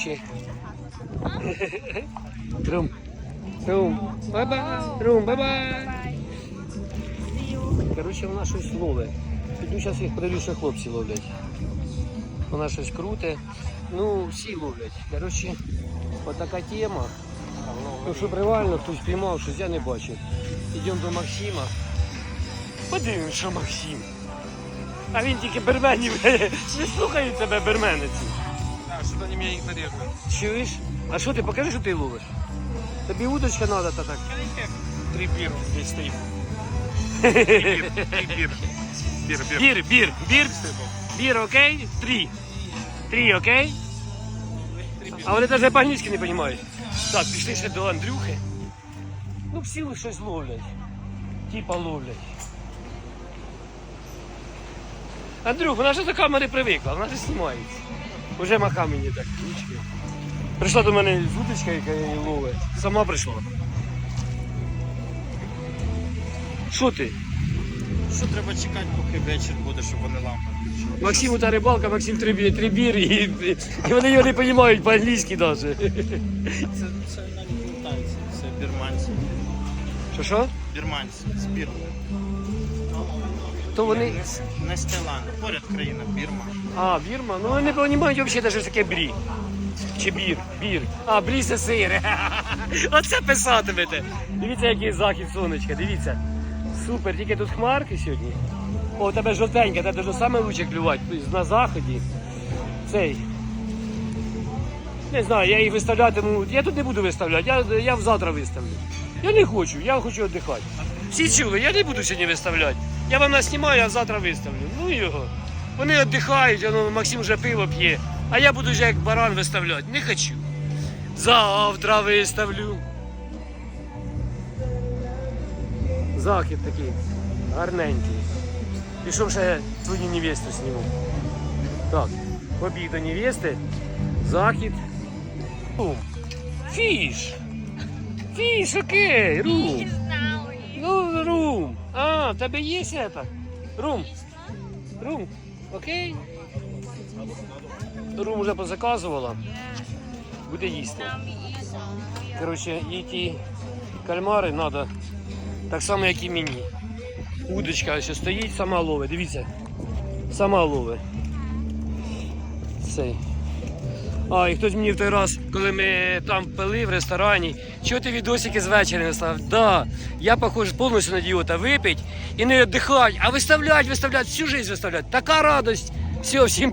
Рум. Рум. Бай-бай. Рум, бай-бай. Коротше, вона щось ловить. Піду зараз їх подивлюся, що хлопці ловлять. Вона щось круте. Ну, всі ловлять. Коротше, отака тема. Ну, щоб реально хтось піймав, щось я не бачив. Йдемо до Максима. Подивимось, що Максим. А він тільки берменів. Не слухають тебе бермени ці. Да, что-то они меня игнорируют. Чуєш? А що ти покажи, що ти ловиш? Тобі удочка та так. Три бир здесь стоит. Бир. Бир. Бир, бир. Бір, бір, бір, бір, окей? Три. Три, окей? А вони навіть по-англійськи не розуміють. Так, пішли ще до Андрюхи. Ну, всі щось ловлять. Типа ловлять. Андрюх, вона ж до камери привикла, вона ж знімається. Уже маха мені так ручки. Прийшла до мене вудочка, яка її ловить. Сама прийшла. Що ти? Що треба чекати, поки вечір буде, щоб вони лампи включили? Максиму та рибалка, Максим Трибір, Трибір і, і вони його не розуміють по-англійськи навіть. Це, це навіть не тайці, це бірманці. Що що? Бірманці, з Бірми. То вони. Не, Таїланду, поряд країна Бірма. А, Бірма? Ну вони не розуміють взагалі, навіть, що таке брі. Чи бір, бір. А, брі це сире. Оце писатимете. Дивіться, який захід сонечка, дивіться. Супер, тільки тут хмарки сьогодні. О, у тебе жовтенька, тебе дуже саме лучше клювати на заході. Цей. Не знаю, я її виставлятиму. Я тут не буду виставляти, я, я завтра виставлю. Я не хочу, я хочу віддихати. Всі чули, я не буду сьогодні виставляти. Я вам наснімаю, а завтра виставлю. Ну його. Вони віддихають, воно, Максим вже пиво п'є. А я буду вже як баран виставляти. Не хочу. Завтра виставлю. Захід такий. Гарненький. Пішов ще твою невесту сніму. Так, побіг до невести. Захід. Рум. Фіш. Фіш, окей, рум. Ну, рум. А, в тебе є это? Рум. Рум. Окей. Рум вже позаказувала. Буде їсти. Коротше, і ті кальмари треба так само, як і мені. Удочка ось стоїть, сама ловить. Дивіться. Сама ловить. Цей. А, і хтось мені в той раз, коли ми там пили в ресторані, чого ти відосики з вечора не став? Да, я похож повністю на ідіота випить і не віддихать, а виставлять, виставлять, всю жизнь виставлять. Така радость. Все, всім